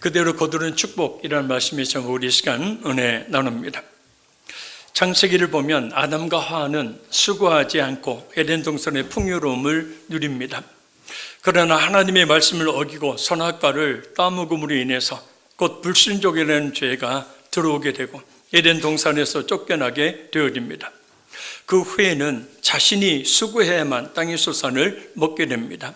그대로 거두는 축복이라는 말씀이 좀 우리 시간 은혜 나눕니다. 창세기를 보면 아담과 하와는 수고하지 않고 에덴 동산의 풍요로움을 누립니다. 그러나 하나님의 말씀을 어기고 선악과를 따먹음으로 인해서 곧 불순종이라는 죄가 들어오게 되고 에덴 동산에서 쫓겨나게 되어집니다. 그 후에는 자신이 수고해야만 땅의 소산을 먹게 됩니다.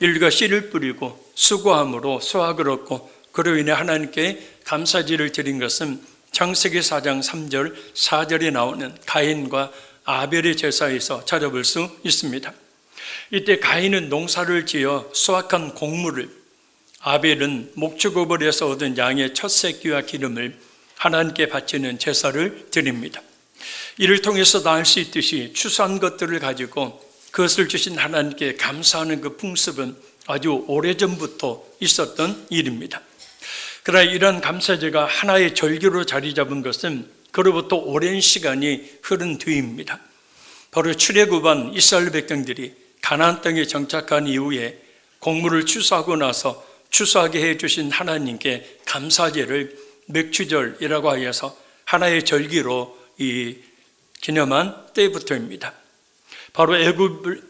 일가 씨를 뿌리고 수고함으로 수확을 얻고 그로 인해 하나님께 감사지를 드린 것은 창세기 4장 3절 4절에 나오는 가인과 아벨의 제사에서 찾아볼 수 있습니다. 이때 가인은 농사를 지어 수확한 곡물을 아벨은 목축업을 해서 얻은 양의 첫 새끼와 기름을 하나님께 바치는 제사를 드립니다. 이를 통해서 나을 수 있듯이 추수한 것들을 가지고 그것을 주신 하나님께 감사하는 그 풍습은 아주 오래전부터 있었던 일입니다. 그러나 이런 감사제가 하나의 절기로 자리 잡은 것은 그로부터 오랜 시간이 흐른 뒤입니다. 바로 출애굽한 이스라엘 백성들이 가나안 땅에 정착한 이후에 곡물을 추수하고 나서 추수하게 해 주신 하나님께 감사제를 맥추절이라고 하여서 하나의 절기로 이 기념한 때부터입니다. 바로 애굽을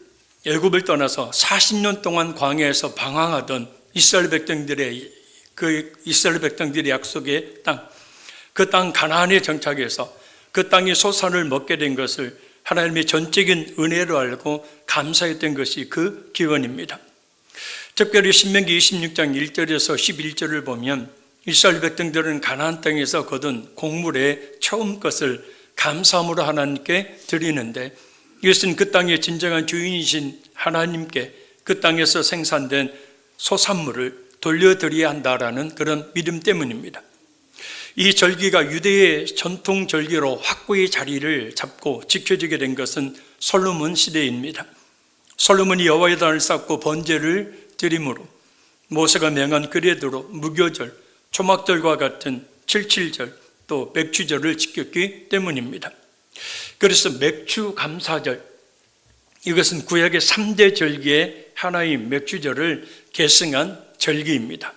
애굽을 떠나서 40년 동안 광야에서 방황하던 이스라엘 백성들의 그 이스라엘 백성들의 약속의 땅, 그 땅 가나안에 정착해서 그 땅의 소산을 먹게 된 것을 하나님의 전적인 은혜로 알고 감사했던 것이 그 기원입니다. 특별히 신명기 26장 1절에서 11절을 보면 이스라엘 백성들은 가나안 땅에서 거둔 곡물의 처음 것을 감사함으로 하나님께 드리는데 이것은 그 땅의 진정한 주인이신 하나님께 그 땅에서 생산된 소산물을 돌려드려야 한다라는 그런 믿음 때문입니다. 이 절기가 유대의 전통 절기로 확고히 자리를 잡고 지켜지게 된 것은 솔로몬 시대입니다. 솔로몬이 여호와의 단을 쌓고 번제를 드림으로 모세가 명한 그레도로 무교절, 초막절과 같은 칠칠절 또 맥추절을 지켰기 때문입니다. 그래서 맥추 감사절 이것은 구약의 3대 절기의 하나인 맥추절을 계승한 절기입니다.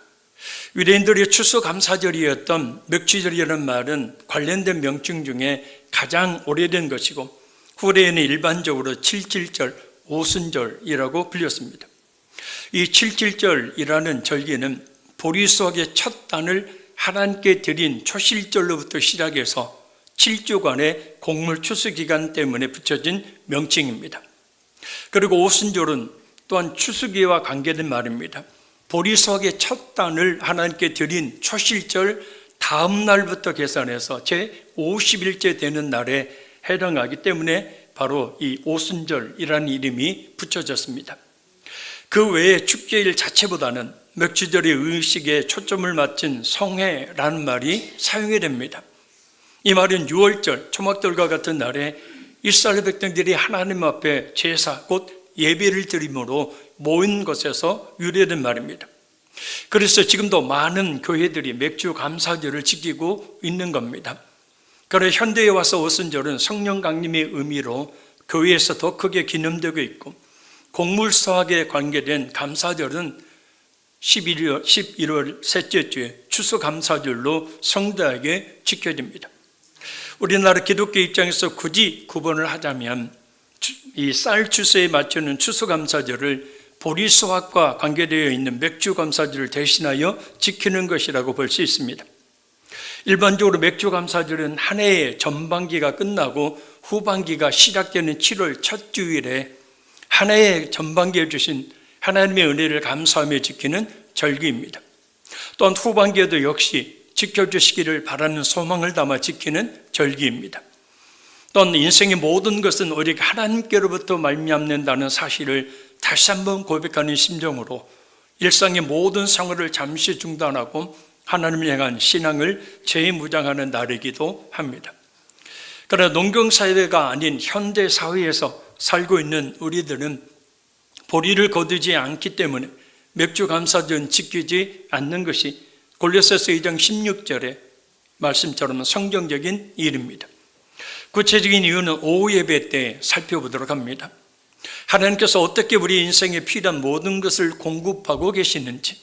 유대인들의 추수 감사절이었던 맥추절이라는 말은 관련된 명칭 중에 가장 오래된 것이고 후대에는 일반적으로 칠칠절, 오순절이라고 불렸습니다. 이 칠칠절이라는 절기는 보리 수확의 첫 단을 하나님께 드린 초실절로부터 시작해서 7주간의 곡물 추수 기간 때문에 붙여진 명칭입니다. 그리고 오순절은 또한 추수기와 관계된 말입니다. 보리석의 첫 단을 하나님께 드린 초실절 다음 날부터 계산해서 제 50일째 되는 날에 해당하기 때문에 바로 이 오순절이라는 이름이 붙여졌습니다. 그 외에 축제일 자체보다는 맥주절의 의식에 초점을 맞춘 성회라는 말이 사용이 됩니다. 이 말은 6월절 초막절과 같은 날에 이스라엘 백성들이 하나님 앞에 제사 곧 예배를 드림으로 모인 것에서 유래된 말입니다. 그래서 지금도 많은 교회들이 맥주 감사절을 지키고 있는 겁니다. 그래 현대에 와서 오순절은 성령 강림의 의미로 교회에서 더 크게 기념되고 있고 곡물 수확에 관계된 감사절은 11월, 11월 셋째 주에 추수감사절로 성대하게 지켜집니다. 우리나라 기독교 입장에서 굳이 구분을 하자면 이 쌀 추수에 맞추는 추수감사절을 보리 수확과 관계되어 있는 맥주 감사절을 대신하여 지키는 것이라고 볼 수 있습니다. 일반적으로 맥주 감사절은 한 해의 전반기가 끝나고 후반기가 시작되는 7월 첫 주일에 한 해의 전반기에 주신 하나님의 은혜를 감사하며 지키는 절기입니다. 또한 후반기에도 역시 지켜주시기를 바라는 소망을 담아 지키는 절기입니다. 또한 인생의 모든 것은 오직 하나님께로부터 말미암는다는 사실을 다시 한번 고백하는 심정으로 일상의 모든 생활을 잠시 중단하고 하나님을 향한 신앙을 재무장하는 날이기도 합니다. 그러나 농경사회가 아닌 현대 사회에서 살고 있는 우리들은 보리를 거두지 않기 때문에 맥주 감사전 지키지 않는 것이 골로새서 2장 16절의 말씀처럼 성경적인 일입니다. 구체적인 이유는 오후 예배 때 살펴보도록 합니다. 하나님께서 어떻게 우리 인생에 필요한 모든 것을 공급하고 계시는지,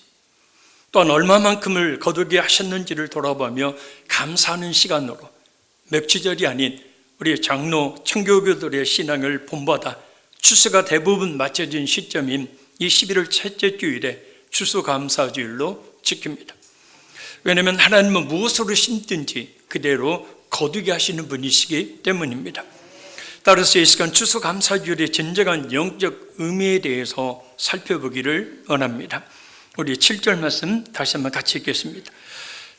또한 얼마만큼을 거두게 하셨는지를 돌아보며 감사하는 시간으로 맵치절이 아닌 우리 장로 청교교들의 신앙을 본받아 추수가 대부분 맞춰진 시점인 이 11월 첫째 주일에 추수감사주일로 지킵니다. 왜냐하면 하나님은 무엇으로 심든지 그대로 거두게 하시는 분이시기 때문입니다. 따라서 이 시간 추수 감사주일의 진정한 영적 의미에 대해서 살펴보기를 원합니다. 우리 7절 말씀 다시 한번 같이 읽겠습니다.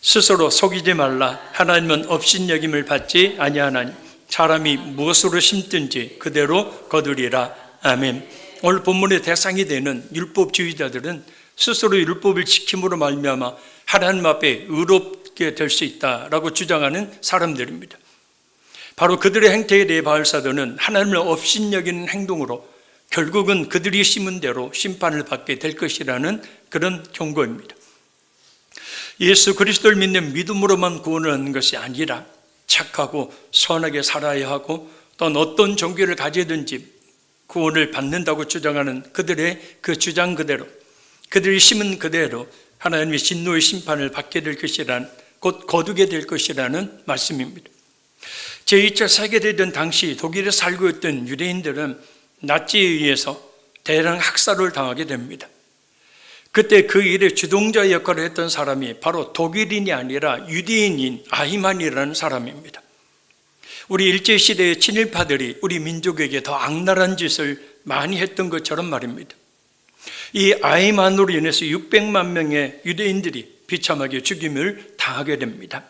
스스로 속이지 말라 하나님은 업신여김을 받지 아니하나니 사람이 무엇으로 심든지 그대로 거두리라 아멘. 오늘 본문의 대상이 되는 율법주의자들은 스스로 율법을 지킴으로 말미암아 하나님 앞에 의롭 게 될 수 있다라고 주장하는 사람들입니다. 바로 그들의 행태에 대해 바울사도는 하나님을 업신여기는 행동으로 결국은 그들이 심은 대로 심판을 받게 될 것이라는 그런 경고입니다. 예수 그리스도를 믿는 믿음으로만 구원을 얻는 것이 아니라 착하고 선하게 살아야 하고 또는 어떤 종교를 가지든지 구원을 받는다고 주장하는 그들의 그 주장 그대로 그들이 심은 그대로 하나님의 진노의 심판을 받게 될 것이란 곧 거두게 될 것이라는 말씀입니다. 제2차 세계대전 당시 독일에 살고 있던 유대인들은 나치에 의해서 대량 학살을 당하게 됩니다. 그때 그 일의 주동자 역할을 했던 사람이 바로 독일인이 아니라 유대인인 아히만이라는 사람입니다. 우리 일제시대의 친일파들이 우리 민족에게 더 악랄한 짓을 많이 했던 것처럼 말입니다. 이 아이만으로 인해서 600만 명의 유대인들이 비참하게 죽임을 당하게 됩니다.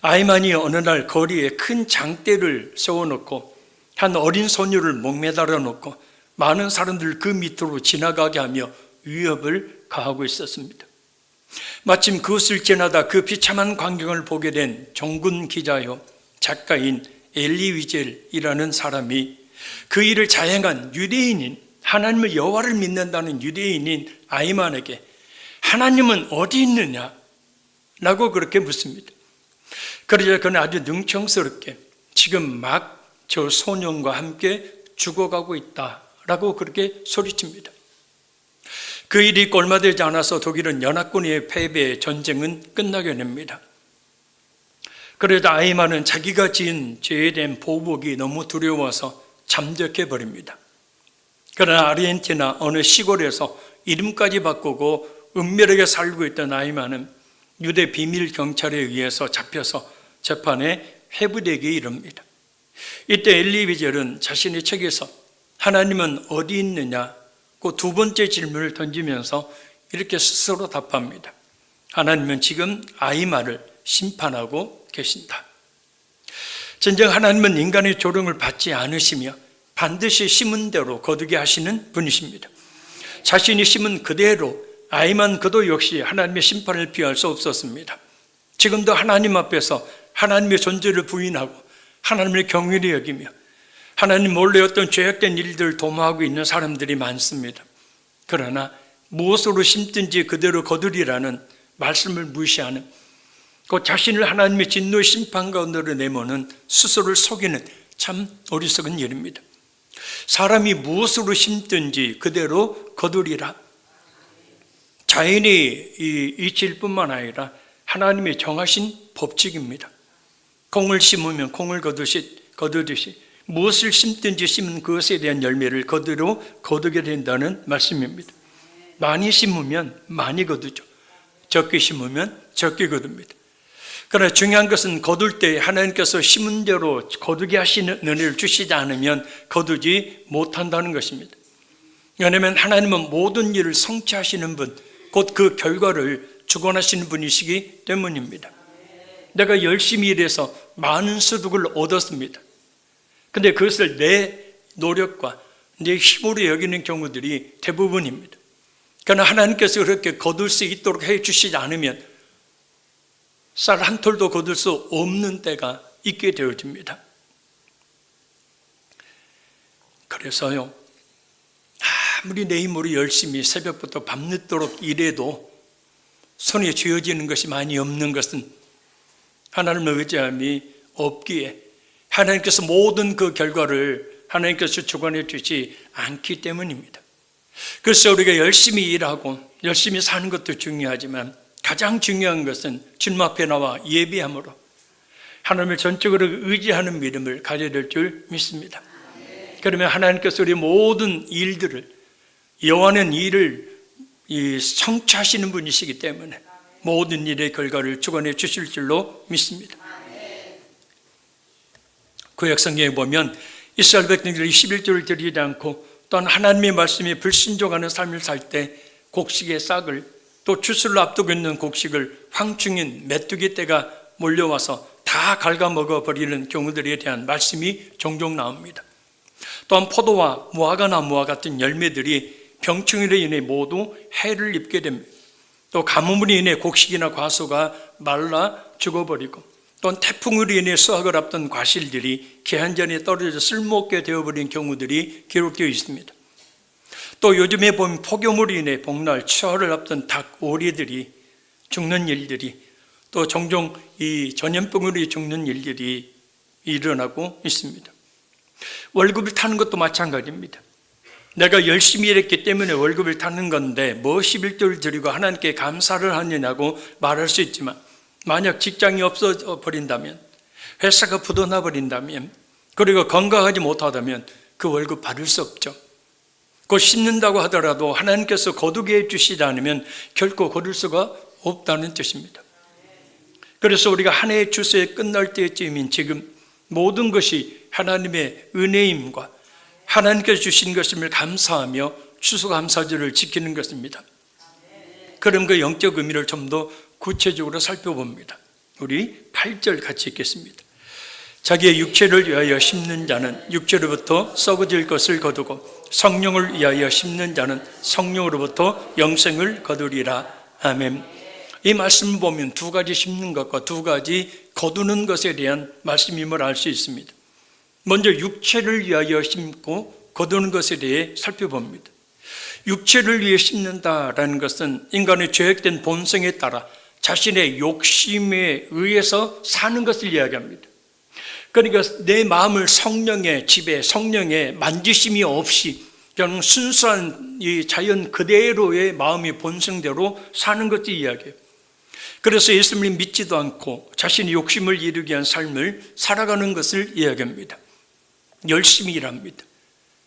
아이만이 어느 날 거리에 큰 장대를 세워놓고 한 어린 소녀를 목매달아 놓고 많은 사람들 그 밑으로 지나가게 하며 위협을 가하고 있었습니다. 마침 그것을 지나다 그 비참한 광경을 보게 된 종군 기자요 작가인 엘리 위젤이라는 사람이 그 일을 자행한 유대인인 하나님을 여호와를 믿는다는 유대인인 아이만에게 하나님은 어디 있느냐? 라고 그렇게 묻습니다. 그러자 그는 아주 능청스럽게 지금 막 저 소년과 함께 죽어가고 있다 라고 그렇게 소리칩니다. 그 일이 꼴마되지 않아서 독일은 연합군의 패배에 전쟁은 끝나게 됩니다. 그러다 아이만은 자기가 지은 죄에 대한 보복이 너무 두려워서 잠적해 버립니다. 그러나 아르헨티나 어느 시골에서 이름까지 바꾸고 은밀하게 살고 있던 아이만은 유대 비밀 경찰에 의해서 잡혀서 재판에 회부되게 이릅니다. 이때 엘리비젤은 자신의 책에서 하나님은 어디 있느냐? 그두 번째 질문을 던지면서 이렇게 스스로 답합니다. 하나님은 지금 아이마를 심판하고 계신다. 진정 하나님은 인간의 조롱을 받지 않으시며 반드시 심은 대로 거두게 하시는 분이십니다. 자신이 심은 그대로 아이만 그도 역시 하나님의 심판을 피할 수 없었습니다. 지금도 하나님 앞에서 하나님의 존재를 부인하고 하나님을 경외히 여기며 하나님 몰래 어떤 죄악된 일들을 도모하고 있는 사람들이 많습니다. 그러나 무엇으로 심든지 그대로 거두리라는 말씀을 무시하는 그 자신을 하나님의 진노의 심판 가운데로 내모는 스스로를 속이는 참 어리석은 일입니다. 사람이 무엇으로 심든지 그대로 거두리라. 자연이 이칠 뿐만 아니라 하나님의 정하신 법칙입니다. 콩을 심으면 콩을 거두시, 거두듯이 무엇을 심든지 심은 그것에 대한 열매를 거두로 거두게 된다는 말씀입니다. 많이 심으면 많이 거두죠. 적게 심으면 적게 거둡니다. 그러나 중요한 것은 거둘 때 하나님께서 심은 대로 거두게 하시는 은혜를 주시지 않으면 거두지 못한다는 것입니다. 왜냐하면 하나님은 모든 일을 성취하시는 분, 곧 그 결과를 주관하시는 분이시기 때문입니다. 내가 열심히 일해서 많은 소득을 얻었습니다. 근데 그것을 내 노력과 내 힘으로 여기는 경우들이 대부분입니다. 그러나 하나님께서 그렇게 거둘 수 있도록 해 주시지 않으면 쌀 한 톨도 거둘 수 없는 때가 있게 되어집니다. 그래서요, 아무리 내 힘으로 열심히 새벽부터 밤늦도록 일해도 손에 쥐어지는 것이 많이 없는 것은 하나님의 의지함이 없기에 하나님께서 모든 그 결과를 하나님께서 주관해 주지 않기 때문입니다. 그래서 우리가 열심히 일하고 열심히 사는 것도 중요하지만 가장 중요한 것은 주님 앞에 나와 예비함으로 하나님을 전적으로 의지하는 믿음을 가져야 될 줄 믿습니다. 그러면 하나님께서 우리 모든 일들을 여호와는 일을 이 성취하시는 분이시기 때문에 모든 일의 결과를 주관해 주실 줄로 믿습니다. 구약 성경에 보면 이스라엘 백성들이 11조를 드리지 않고 또한 하나님의 말씀에 불신종하는 삶을 살 때 곡식의 싹을 또 추수를 앞두고 있는 곡식을 황충인 메뚜기 떼가 몰려와서 다 갉아먹어 버리는 경우들에 대한 말씀이 종종 나옵니다. 또한 포도와 무화과 나무와 같은 열매들이 병충해로 인해 모두 해를 입게 됩니다. 또 가뭄으로 인해 곡식이나 과수가 말라 죽어버리고 또한 태풍으로 인해 수확을 앞둔 과실들이 기한전에 떨어져 쓸모없게 되어버린 경우들이 기록되어 있습니다. 또 요즘에 보면 폭염으로 인해 복날, 추월을 앞둔 닭, 오리들이 죽는 일들이 또 종종 이 전염병으로 죽는 일들이 일어나고 있습니다. 월급을 타는 것도 마찬가지입니다. 내가 열심히 일했기 때문에 월급을 타는 건데 뭐 11조를 드리고 하나님께 감사를 하느냐고 말할 수 있지만 만약 직장이 없어 버린다면 회사가 부도나 버린다면 그리고 건강하지 못하다면 그 월급 받을 수 없죠. 곧 심는다고 하더라도 하나님께서 거두게 해 주시지 않으면 결코 거둘 수가 없다는 뜻입니다. 그래서 우리가 한 해의 추수에 끝날 때쯤인 지금 모든 것이 하나님의 은혜임과 하나님께서 주신 것임을 감사하며 추수감사절을 지키는 것입니다. 그럼 그 영적 의미를 좀 더 구체적으로 살펴봅니다. 우리 8절 같이 읽겠습니다. 자기의 육체를 위하여 심는 자는 육체로부터 썩어질 것을 거두고 성령을 위하여 심는 자는 성령으로부터 영생을 거두리라. 아멘. 이 말씀을 보면 두 가지 심는 것과 두 가지 거두는 것에 대한 말씀임을 알 수 있습니다. 먼저 육체를 위하여 심고 거두는 것에 대해 살펴봅니다. 육체를 위해 심는다라는 것은 인간의 죄악된 본성에 따라 자신의 욕심에 의해서 사는 것을 이야기합니다. 그러니까 내 마음을 성령의 지배, 성령의 만지심이 없이 그냥 순수한 이 자연 그대로의 마음의 본성대로 사는 것을 이야기해요. 그래서 예수님을 믿지도 않고 자신의 욕심을 이루기 위한 삶을 살아가는 것을 이야기합니다. 열심히 일합니다.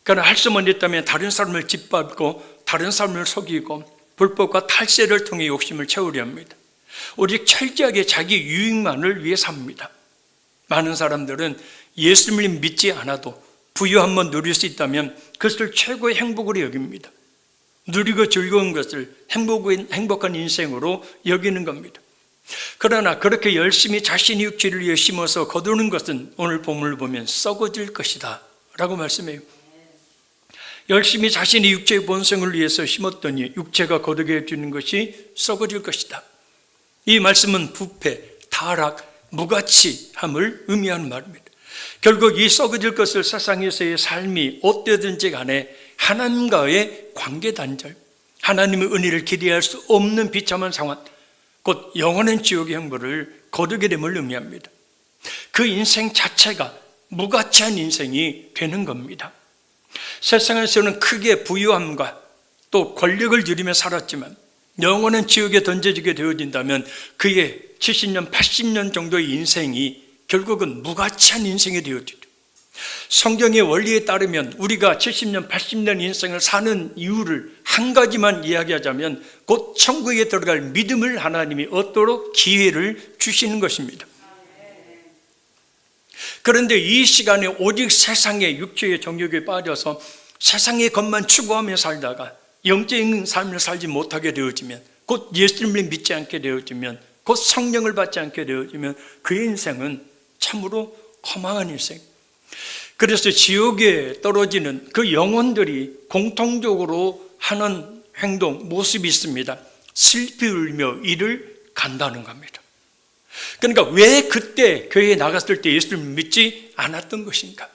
그러나 할 수만 있다면 다른 사람을 짓밟고 다른 사람을 속이고 불법과 탈세를 통해 욕심을 채우려 합니다. 오직 철저하게 자기 유익만을 위해 삽니다. 많은 사람들은 예수님을 믿지 않아도 부유 한 번 누릴 수 있다면 그것을 최고의 행복으로 여깁니다. 누리고 즐거운 것을 행복한 인생으로 여기는 겁니다. 그러나 그렇게 열심히 자신의 육체를 위해 심어서 거두는 것은 오늘 본문을 보면 썩어질 것이다 라고 말씀해요. 열심히 자신의 육체의 본성을 위해서 심었더니 육체가 거두게 해주는 것이 썩어질 것이다. 이 말씀은 부패, 타락, 무가치함을 의미하는 말입니다. 결국 이 썩어질 것을 세상에서의 삶이 어때든지 간에 하나님과의 관계 단절, 하나님의 은혜를 기대할 수 없는 비참한 상황, 곧 영원한 지옥의 형벌을 거두게 됨을 의미합니다. 그 인생 자체가 무가치한 인생이 되는 겁니다. 세상에서는 크게 부유함과 또 권력을 누리며 살았지만 영원한 지옥에 던져지게 되어진다면 그의 70년, 80년 정도의 인생이 결국은 무가치한 인생이 되어지죠. 성경의 원리에 따르면 우리가 70년, 80년 인생을 사는 이유를 한 가지만 이야기하자면 곧 천국에 들어갈 믿음을 하나님이 얻도록 기회를 주시는 것입니다. 그런데 이 시간에 오직 세상의 육체의 정욕에 빠져서 세상의 것만 추구하며 살다가 영적인 삶을 살지 못하게 되어지면 곧 예수님을 믿지 않게 되어지면 곧 성령을 받지 않게 되어지면 그 인생은 참으로 허망한 인생. 그래서 지옥에 떨어지는 그 영혼들이 공통적으로 하는 행동, 모습이 있습니다. 슬피 울며 이를 간다는 겁니다. 그러니까 왜 그때 교회에 나갔을 때 예수님을 믿지 않았던 것인가?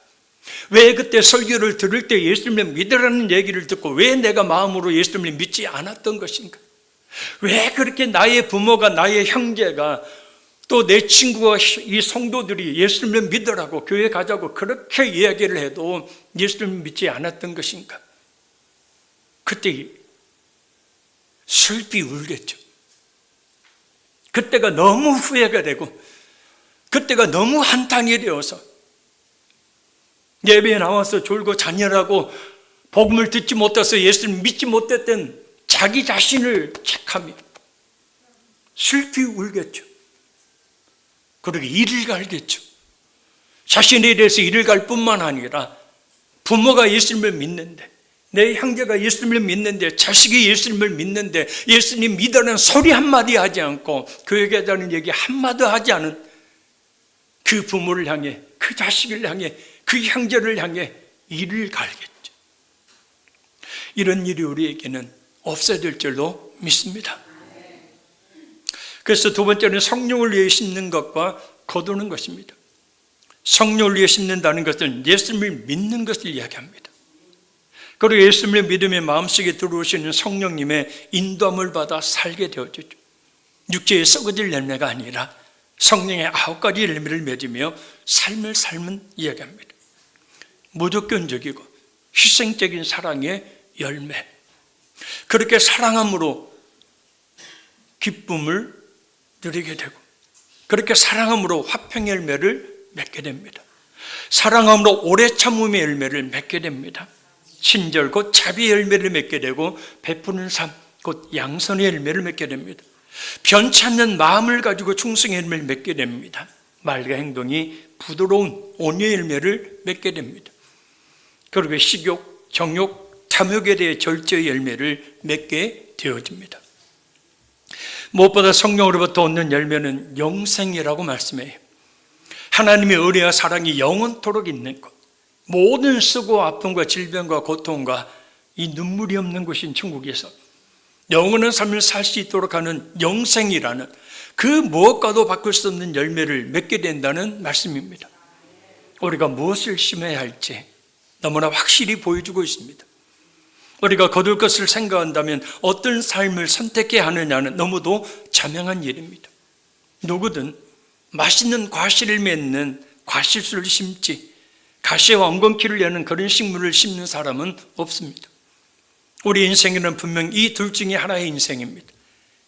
왜 그때 설교를 들을 때 예수님을 믿으라는 얘기를 듣고 왜 내가 마음으로 예수님을 믿지 않았던 것인가? 왜 그렇게 나의 부모가 나의 형제가 또 내 친구와 이 성도들이 예수님을 믿으라고 교회 가자고 그렇게 이야기를 해도 예수님을 믿지 않았던 것인가? 그때 슬피 울겠죠. 그때가 너무 후회가 되고 그때가 너무 한탄이 되어서 예배에 나와서 졸고 잔열하고 복음을 듣지 못해서 예수를 믿지 못했던 자기 자신을 책하며 슬피 울겠죠. 그리고 이를 갈겠죠. 자신에 대해서 이를 갈 뿐만 아니라 부모가 예수님을 믿는데 내 형제가 예수님을 믿는데 자식이 예수님을 믿는데 예수님 믿으라는 소리 한마디 하지 않고 대한 얘기 한마디 하지 않은 그 부모를 향해 그 자식을 향해 그 형제를 향해 이를 갈겠죠. 이런 일이 우리에게는 없어야 될 줄로 믿습니다. 그래서 두 번째는 성령을 위해 심는 것과 거두는 것입니다. 성령을 위해 심는다는 것은 예수님을 믿는 것을 이야기합니다. 그리고 예수님을 믿음의 마음속에 들어오시는 성령님의 인도함을 받아 살게 되어지죠. 육체의 썩어질 열매가 아니라 성령의 아홉 가지 열매를 맺으며 삶을 삶은 이야기합니다. 무조건적이고 희생적인 사랑의 열매. 그렇게 사랑함으로 기쁨을 누리게 되고 그렇게 사랑함으로 화평의 열매를 맺게 됩니다. 사랑함으로 오래 참음의 열매를 맺게 됩니다. 친절 곧 자비의 열매를 맺게 되고 베푸는 삶 곧 양선의 열매를 맺게 됩니다. 변치 않는 마음을 가지고 충성의 열매를 맺게 됩니다. 말과 행동이 부드러운 온유의 열매를 맺게 됩니다. 그리고 식욕, 정욕, 탐욕에 대해 절제의 열매를 맺게 되어집니다. 무엇보다 성령으로부터 얻는 열매는 영생이라고 말씀해요. 하나님의 은혜와 사랑이 영원토록 있는 것. 모든 쓰고 아픔과 질병과 고통과 이 눈물이 없는 곳인 천국에서 영원한 삶을 살 수 있도록 하는 영생이라는 그 무엇과도 바꿀 수 없는 열매를 맺게 된다는 말씀입니다. 우리가 무엇을 심어야 할지 너무나 확실히 보여주고 있습니다. 우리가 거둘 것을 생각한다면 어떤 삶을 선택해야 하느냐는 너무도 자명한 일입니다. 누구든 맛있는 과실을 맺는 과실수를 심지 가시와 엉겅퀴를 내는 그런 식물을 심는 사람은 없습니다. 우리 인생에는 분명 이 둘 중에 하나의 인생입니다.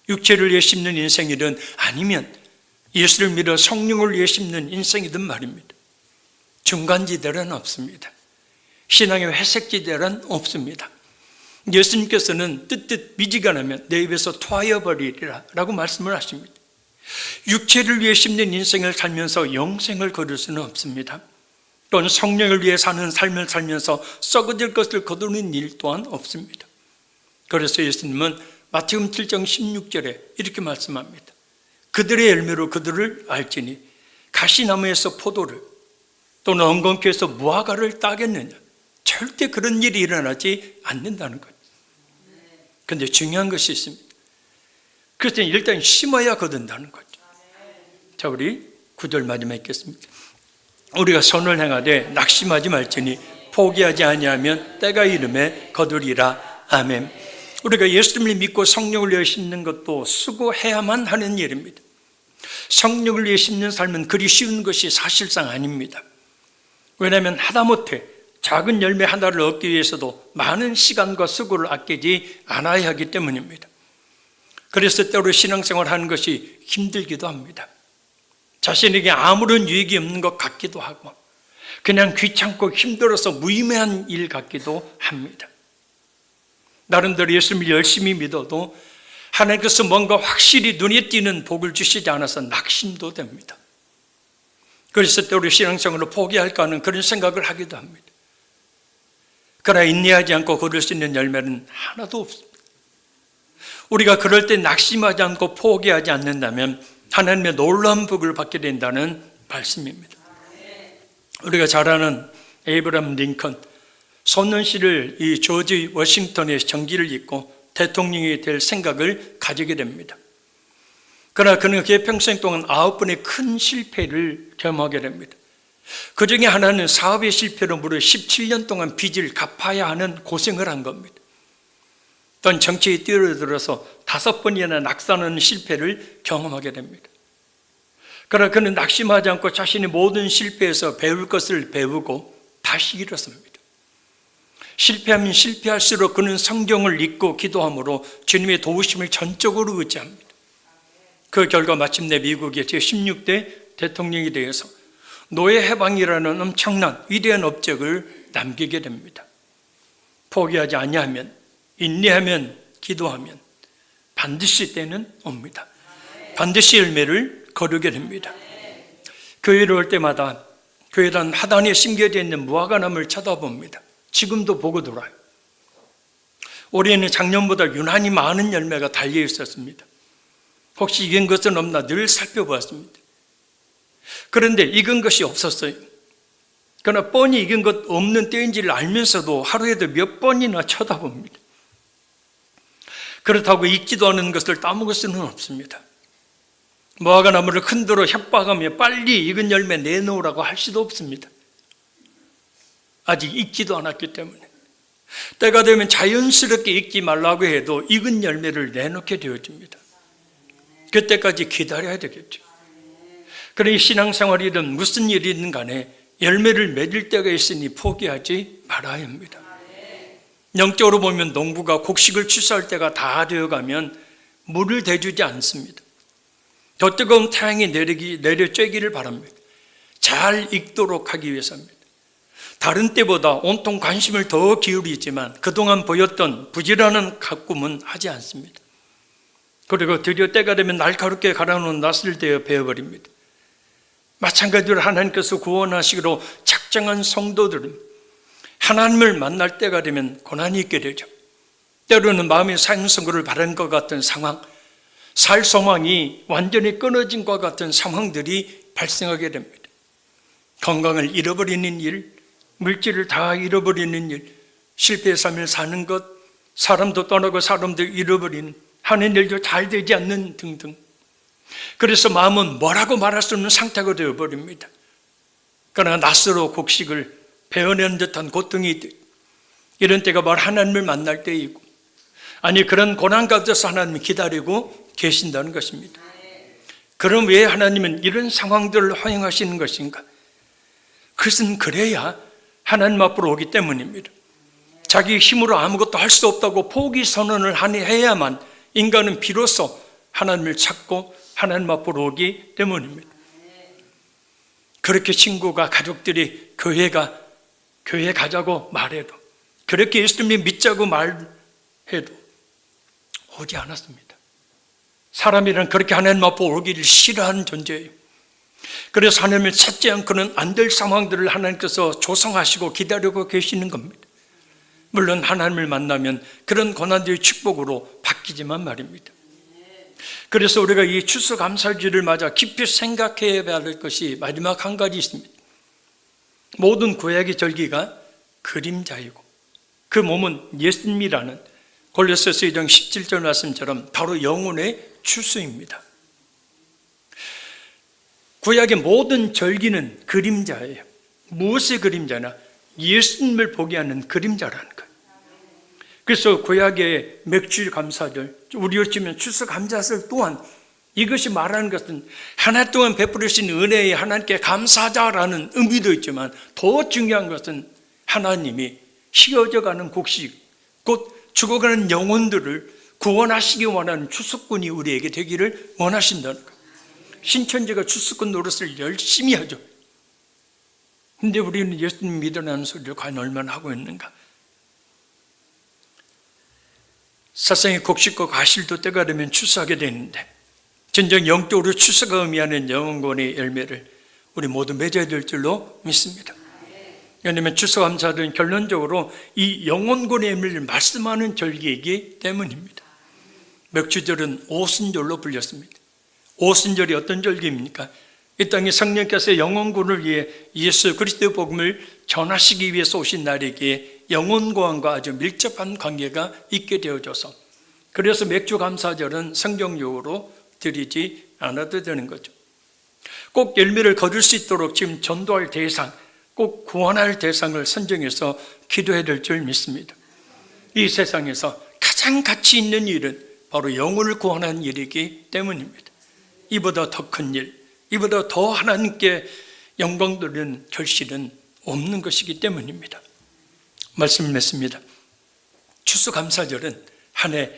육체를 위해 심는 인생이든 아니면 예수를 믿어 성령을 위해 심는 인생이든 말입니다. 중간지대는 없습니다. 신앙의 회색지대는 없습니다. 예수님께서는 뜻뜻 미지근하면 내 입에서 토하여 버리리라 라고 말씀을 하십니다. 육체를 위해 심는 인생을 살면서 영생을 거둘 수는 없습니다. 또는 성령을 위해 사는 삶을 살면서 썩어질 것을 거두는 일 또한 없습니다. 그래서 예수님은 마태음 7장 16절에 이렇게 말씀합니다. 그들의 열매로 그들을 알지니 가시나무에서 포도를 또는 엉겅퀴에서 무화과를 따겠느냐 절대 그런 일이 일어나지 않는다는 거죠. 그런데 중요한 것이 있습니다. 그래서 일단 심어야 거둔다는 거죠. 자, 우리 구절 마지막에 읽겠습니다. 우리가 선을 행하되 낙심하지 말지니 포기하지 아니하면 때가 이름에 거두리라. 아멘. 우리가 예수님을 믿고 성령을 위해 심는 것도 수고해야만 하는 일입니다. 성령을 위해 심는 삶은 그리 쉬운 것이 사실상 아닙니다. 왜냐하면 하다못해 작은 열매 하나를 얻기 위해서도 많은 시간과 수고를 아끼지 않아야 하기 때문입니다. 그래서 때로 신앙생활 하는 것이 힘들기도 합니다. 자신에게 아무런 유익이 없는 것 같기도 하고, 그냥 귀찮고 힘들어서 무의미한 일 같기도 합니다. 나름대로 예수님을 열심히 믿어도 하나님께서 뭔가 확실히 눈에 띄는 복을 주시지 않아서 낙심도 됩니다. 그래서 때로 신앙생활을 포기할까 하는 그런 생각을 하기도 합니다. 그러나 인내하지 않고 거둘 수 있는 열매는 하나도 없습니다. 우리가 그럴 때 낙심하지 않고 포기하지 않는다면 하나님의 놀라운 복을 받게 된다는 말씀입니다. 우리가 잘 아는 에이브람 링컨 손는시를 이 조지 워싱턴의 정기를 입고 대통령이 될 생각을 가지게 됩니다. 그러나 그는 그의 평생 동안 아홉 번의 큰 실패를 경험하게 됩니다. 그 중에 하나는 사업의 실패로 무려 17년 동안 빚을 갚아야 하는 고생을 한 겁니다. 또한 정치에 뛰어들어서 다섯 번이나 낙산하는 실패를 경험하게 됩니다. 그러나 그는 낙심하지 않고 자신의 모든 실패에서 배울 것을 배우고 다시 일어섭니다. 실패하면 실패할수록 그는 성경을 읽고 기도함으로 주님의 도우심을 전적으로 의지합니다. 그 결과 마침내 미국의 제16대 대통령이 되어서 노예 해방이라는 엄청난 위대한 업적을 남기게 됩니다. 포기하지 아니하면 인내하면 기도하면 반드시 때는 옵니다. 반드시 열매를 거두게 됩니다. 교회를 올 때마다 교회란 하단에 심겨져 있는 무화과나무를 쳐다봅니다. 지금도 보고 돌아요. 올해는 작년보다 유난히 많은 열매가 달려 있었습니다. 혹시 익은 것은 없나 늘 살펴보았습니다. 그런데 익은 것이 없었어요. 그러나 뻔히 익은 것 없는 때인지를 알면서도 하루에도 몇 번이나 쳐다봅니다. 그렇다고 익지도 않은 것을 따먹을 수는 없습니다. 무화과 나무를 흔들어 협박하며 빨리 익은 열매 내놓으라고 할 수도 없습니다. 아직 익지도 않았기 때문에. 때가 되면 자연스럽게 익지 말라고 해도 익은 열매를 내놓게 되어집니다. 그때까지 기다려야 되겠죠. 그러니 신앙생활이든 무슨 일이든 간에 열매를 맺을 때가 있으니 포기하지 말아야 합니다. 영적으로 보면 농부가 곡식을 추수할 때가 다 되어가면 물을 대주지 않습니다. 더 뜨거운 태양이 내리기, 내려 쬐기를 바랍니다. 잘 익도록 하기 위해서입니다. 다른 때보다 온통 관심을 더 기울이지만 그동안 보였던 부지런한 가꿈은 하지 않습니다. 그리고 드디어 때가 되면 날카롭게 갈아놓은 낫을 대어 베어버립니다. 마찬가지로 하나님께서 구원하시기로 작정한 성도들은 하나님을 만날 때가 되면 고난이 있게 되죠. 때로는 마음의 사형선고를 바른 것 같은 상황, 살 소망이 완전히 끊어진 것 같은 상황들이 발생하게 됩니다. 건강을 잃어버리는 일, 물질을 다 잃어버리는 일, 실패 삶을 사는 것, 사람도 떠나고 사람도 잃어버리는 하는 일도 잘 되지 않는 등등. 그래서 마음은 뭐라고 말할 수 없는 상태가 되어버립니다. 그러나 낯으로 곡식을 베어낸 듯한 고통이 이런 때가 바로 하나님을 만날 때이고 아니 그런 고난 가운데서 하나님이 기다리고 계신다는 것입니다. 그럼 왜 하나님은 이런 상황들을 허용하시는 것인가? 그것은 그래야 하나님 앞으로 오기 때문입니다. 자기 힘으로 아무것도 할 수 없다고 포기 선언을 해야만 인간은 비로소 하나님을 찾고 하나님 앞으로 오기 때문입니다. 그렇게 친구가 가족들이 교회가 교회 가자고 말해도 그렇게 예수님이 믿자고 말해도 오지 않았습니다. 사람이란 그렇게 하나님 앞에 오기를 싫어하는 존재예요. 그래서 하나님을 찾지 않고는 안 될 상황들을 하나님께서 조성하시고 기다리고 계시는 겁니다. 물론 하나님을 만나면 그런 고난들이 축복으로 바뀌지만 말입니다. 그래서 우리가 이 추수감사주를 맞아 깊이 생각해야 할 것이 마지막 한 가지 있습니다. 모든 구약의 절기가 그림자이고 그 몸은 예수님이라는 골로새서 2장 17절 말씀처럼 바로 영혼의 추수입니다. 구약의 모든 절기는 그림자예요. 무엇의 그림자나 예수님을 보게 하는 그림자라는 거예요. 그래서 구약의 맥주 감사절, 우리로 치면 추수 감사절 또한 이것이 말하는 것은 하나 동안 베풀으신 은혜에 하나님께 감사자라는 의미도 있지만 더 중요한 것은 하나님이 휘어져 가는 곡식, 곧 죽어가는 영혼들을 구원하시기 원하는 추수꾼이 우리에게 되기를 원하신다는 것. 신천지가 추수꾼 노릇을 열심히 하죠. 근데 우리는 예수님 믿으라는 소리를 과연 얼마나 하고 있는가? 세상의 곡식과 과실도 때가 되면 추수하게 되는데 진정 영적으로 추수가 의미하는 영원권의 열매를 우리 모두 맺어야 될 줄로 믿습니다. 왜냐하면 추수감사는 결론적으로 이 영원권의 열매를 말씀하는 절기이기 때문입니다. 맥주절은 오순절로 불렸습니다. 오순절이 어떤 절기입니까? 이 땅에 성령께서 영원군을 위해 예수 그리스도의 복음을 전하시기 위해서 오신 날이기에 영원과와 아주 밀접한 관계가 있게 되어져서 그래서 맥주 감사절은 성경용으로 드리지 않아도 되는 거죠. 꼭 열매를 거둘 수 있도록 지금 전도할 대상, 꼭 구원할 대상을 선정해서 기도해야 될 줄 믿습니다. 이 세상에서 가장 가치 있는 일은 바로 영혼을 구원하는 일이기 때문입니다. 이보다 더 큰 일, 이보다 더 하나님께 영광 돌리는 결실은 없는 것이기 때문입니다. 말씀을 맺습니다. 추수감사절은 한 해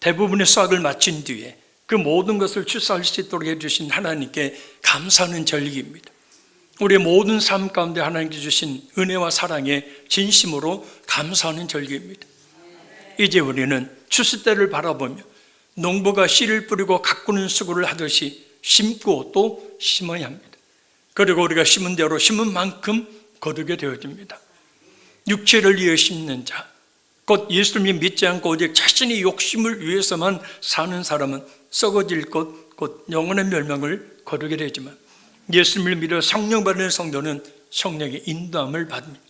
대부분의 수확을 마친 뒤에 그 모든 것을 추수할 수 있도록 해주신 하나님께 감사하는 절기입니다. 우리의 모든 삶 가운데 하나님께 주신 은혜와 사랑에 진심으로 감사하는 절기입니다. 이제 우리는 추수 때를 바라보며 농부가 씨를 뿌리고 가꾸는 수고를 하듯이 심고 또 심어야 합니다. 그리고 우리가 심은 대로 심은 만큼 거두게 되어집니다. 육체를 위해 심는 자, 곧 예수님이 믿지 않고 오직 자신의 욕심을 위해서만 사는 사람은 썩어질 것, 곧 영원의 멸망을 거두게 되지만 예수님을 믿어 성령 받는 성도는 성령의 인도함을 받습니다.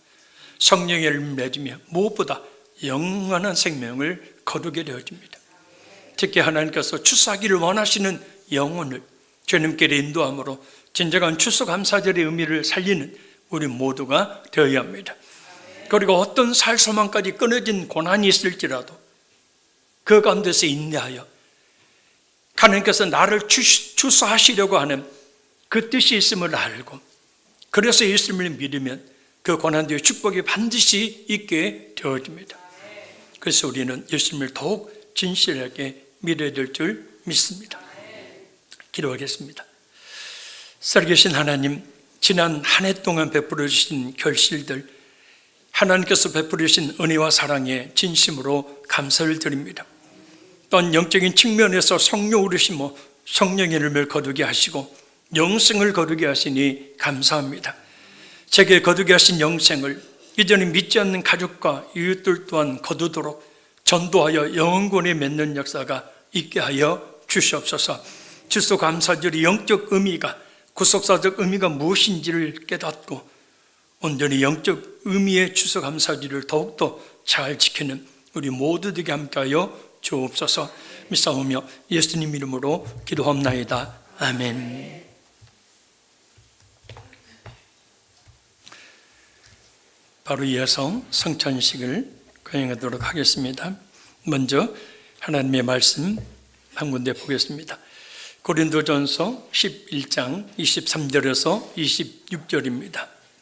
성령을 맺으며 무엇보다 영원한 생명을 거두게 되어집니다. 특히 하나님께서 추수하기를 원하시는 영혼을 주님께 인도함으로 진정한 추수 감사절의 의미를 살리는 우리 모두가 되어야 합니다. 그리고 어떤 살소망까지 끊어진 고난이 있을지라도 그 가운데서 인내하여 하나님께서 나를 추수하시려고 하는 그 뜻이 있음을 알고 그래서 예수님을 믿으면 그 고난 뒤에 축복이 반드시 있게 되어집니다. 그래서 우리는 예수님을 더욱 진실하게 믿어야 될 줄 믿습니다. 기도하겠습니다. 살계신 하나님, 지난 한 해 동안 베풀어 주신 결실들, 하나님께서 베풀어 주신 은혜와 사랑에 진심으로 감사를 드립니다. 또한 영적인 측면에서 성령 우르시모 성령의 이름을 거두게 하시고 영생을 거두게 하시니 감사합니다. 제게 거두게 하신 영생을 이전에 믿지 않는 가족과 이웃들 또한 거두도록 전도하여 영원권에 맺는 역사가 있게 하여 주시옵소서. 주소 감사절이 영적 의미가 구속사적 의미가 무엇인지를 깨닫고 온전히 영적 의미의 추석 감사지를 더욱더 잘 지키는 우리 모두 되게 함께하여 주옵소서 믿사오며 예수님 이름으로 기도합나이다. 아멘. 바로 이어서 성찬식을 거행하도록 하겠습니다. 먼저 하나님의 말씀 한 군데 보겠습니다. 고린도전서 11장 23절에서 26절입니다.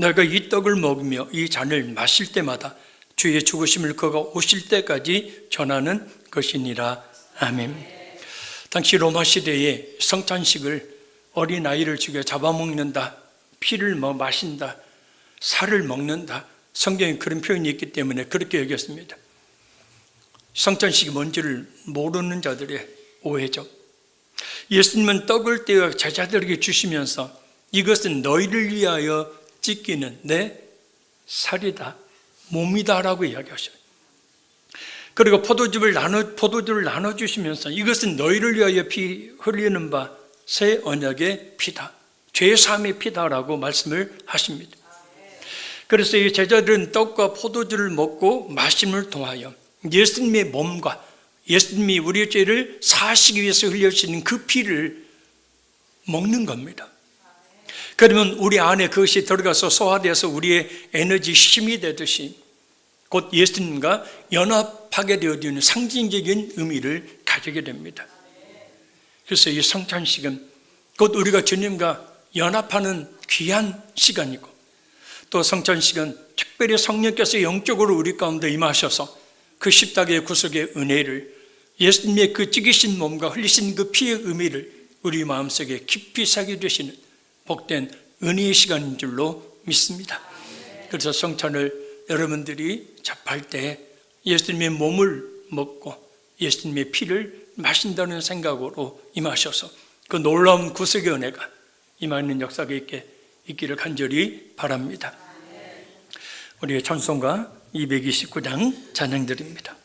내가 이 떡을 먹으며 이 잔을 마실 때마다 주의 죽으심을 그가 오실 때까지 전하는 것이니라 아멘. 당시 로마 시대에 성찬식을 어린 아이를 죽여 잡아먹는다, 피를 뭐 마신다, 살을 먹는다. 성경에 그런 표현이 있기 때문에 그렇게 여겼습니다. 성찬식이 뭔지를 모르는 자들의 오해죠. 예수님은 떡을 떼어 제자들에게 주시면서 이것은 너희를 위하여 찢기는 내 살이다, 몸이다라고 이야기하셔요. 그리고 포도즙을 나눠 포도주를 나눠 주시면서 이것은 너희를 위하여 피 흘리는 바 새 언약의 피다, 죄 사함의 피다라고 말씀을 하십니다. 그래서 이 제자들은 떡과 포도주를 먹고 마심을 통하여 예수님의 몸과 예수님이 우리의 죄를 사하시기 위해서 흘려주시는 그 피를 먹는 겁니다. 그러면 우리 안에 그것이 들어가서 소화되어서 우리의 에너지 힘이 되듯이 곧 예수님과 연합하게 되어지는 상징적인 의미를 가지게 됩니다. 그래서 이 성찬식은 곧 우리가 주님과 연합하는 귀한 시간이고 또 성찬식은 특별히 성령께서 영적으로 우리 가운데 임하셔서 그 십자가의 구속의 은혜를 예수님의 그 찢기신 몸과 흘리신 그 피의 의미를 우리 마음속에 깊이 새겨 주시는 복된 은혜의 시간인 줄로 믿습니다. 그래서 성찬을 여러분들이 접할 때 예수님의 몸을 먹고 예수님의 피를 마신다는 생각으로 임하셔서 그 놀라운 구속의 은혜가 임하는 역사가 있게 있기를 간절히 바랍니다. 우리의 찬송가 229장 찬양드립니다.